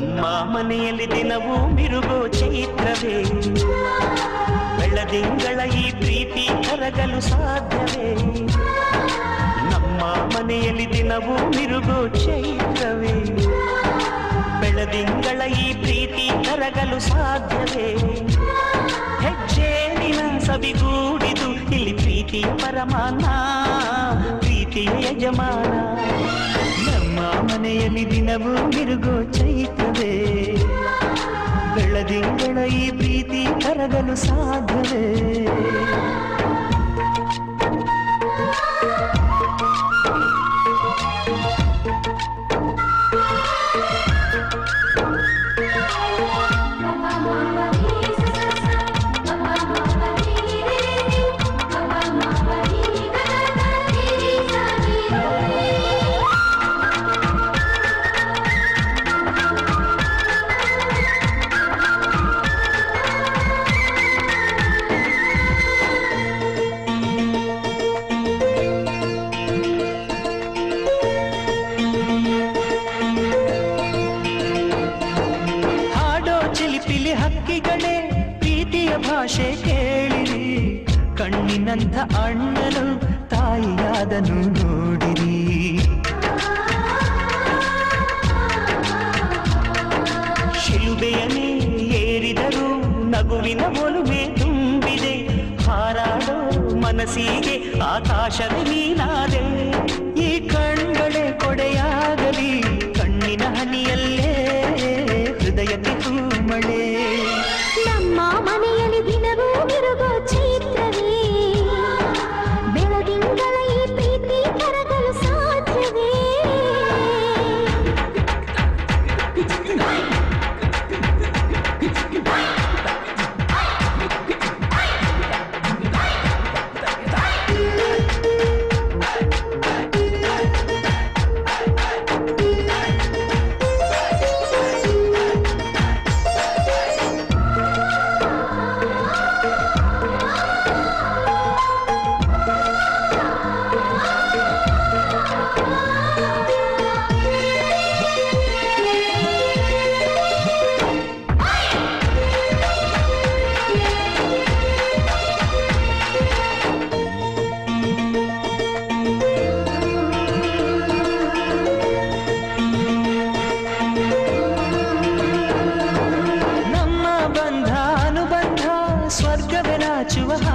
ಮನೆಯಲ್ಲಿ ದಿನವೂ ಮಿರುಗೋ ಚೈತ್ರವೇ. ಬೆಳದಿಂಗಳ ಈ ಪ್ರೀತಿ ಕರಗಲು ಸಾಧ್ಯವೇ. ನಮ್ಮ ಮನೆಯಲ್ಲಿ ದಿನವೂ ಮಿರುಗೋ ಚೈತ್ರವೇ. ಬೆಳದಿಂಗಳ ಈ ಪ್ರೀತಿ ಕರಗಲು ಸಾಧ್ಯವೇ. ಹೆಜ್ಜೇನಿನ ಸಬಿಗೂಡಿದು ಇಲ್ಲಿ ಪ್ರೀತಿಯ ಪರಮಾನ ಪ್ರೀತಿಯ ಯಜಮಾನ. ನಮ್ಮ ಮನೆಯಲ್ಲಿ ದಿನವೂ ಮಿರುಗೋ ಪ್ರೀತಿ ಕರಗಲು ಭಾಷೆ ಕೇಳಿರಿ. ಕಣ್ಣಿನಂಥ ಅಣ್ಣನು, ತಾಯಿಯಾದನು ನೋಡಿರಿ. ಶಿಲುಬೆಯನೇ ಏರಿದರು ನಗುವಿನ ಒಲುಮೆ ತುಂಬಿದೆ. ಹಾರಾಡೋ ಮನಸ್ಸಿಗೆ ಆಕಾಶದ ಮೀನಾದೆ ಈ ಕಣ್ಗಳೇ ಕೊಡೆಯಾಗಲಿ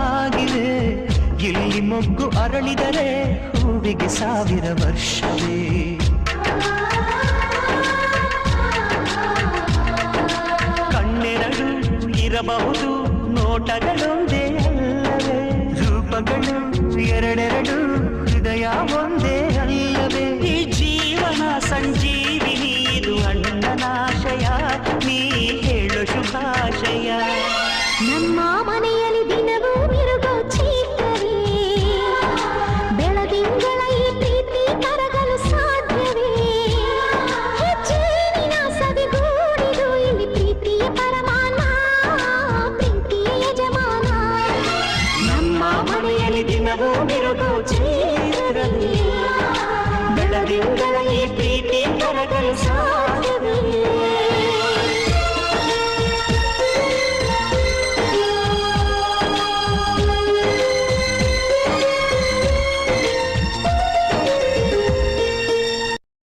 ಹಾಗಿದೆ ಇಲ್ಲಿ ಮೊಗ್ಗು ಅರಳಿದರೆ ಹೂವಿಗೆ ಸಾವಿರ ವರ್ಷವೇ. ಕಣ್ಣೆರಡು ಇರಬಹುದು ನೋಟಗಳೊಂದೇ ಅಲ್ಲವೇ. ರೂಪಗಳು ಎರಡೆರಡು ದಿನವೂ ಬಿರುಗು ಚೀರದಲ್ಲಿ ಬೆಳದಿಂಗಳ ಈ ಪ್ರೀತಿ ಕರಗಲು ಸಾ